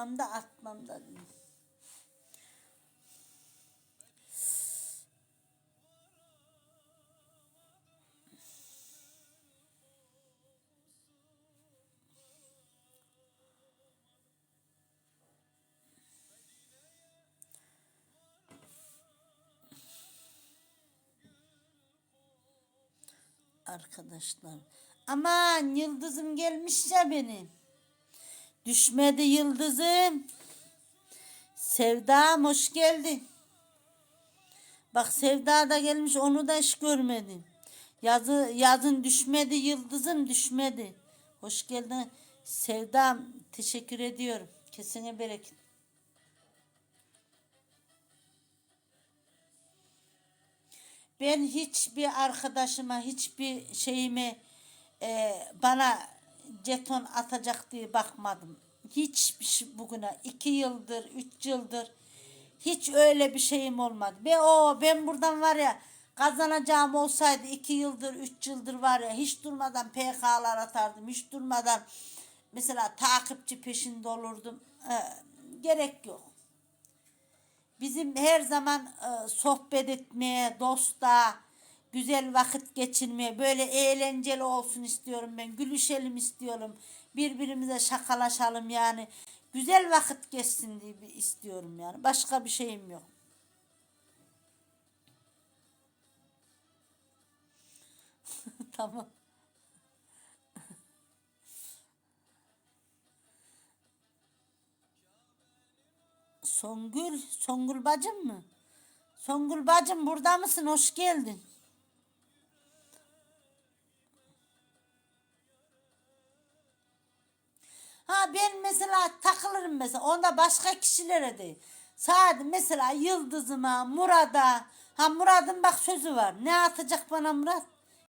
Atmam da. Arkadaşlar. Aman yıldızım gelmiş ya benim. Düşmedi yıldızım. Sevdam hoş geldin. Bak Sevda da gelmiş onu da hiç görmedim. Yazı, yazın düşmedi yıldızım düşmedi. Hoş geldin. Sevdam teşekkür ediyorum. Kesine bereket. Ben hiçbir arkadaşıma, hiçbir şeyime e, bana jeton atacak diye bakmadım. Hiçbir şey bugüne iki yıldır, üç yıldır hiç öyle bir şeyim olmadı. Be o ben buradan var ya kazanacağım olsaydı iki yıldır, üç yıldır var ya hiç durmadan PK'lar atardım. Hiç durmadan mesela takipçi peşinde olurdum. E, gerek yok. Bizim her zaman e, sohbet etmeye, dosta, güzel vakit geçirmeye, böyle eğlenceli olsun istiyorum ben. Gülüşelim istiyorum. Birbirimize şakalaşalım yani. Güzel vakit geçsin diye istiyorum yani. Başka bir şeyim yok. tamam. Songül, Songül bacım mı? Songül bacım burada mısın? Hoş geldin. Ben mesela takılırım mesela. Onda başka kişilere değil. Sadece mesela Yıldız'ıma, Murat'a. Ha Murat'ın bak sözü var. Ne atacak bana Murat?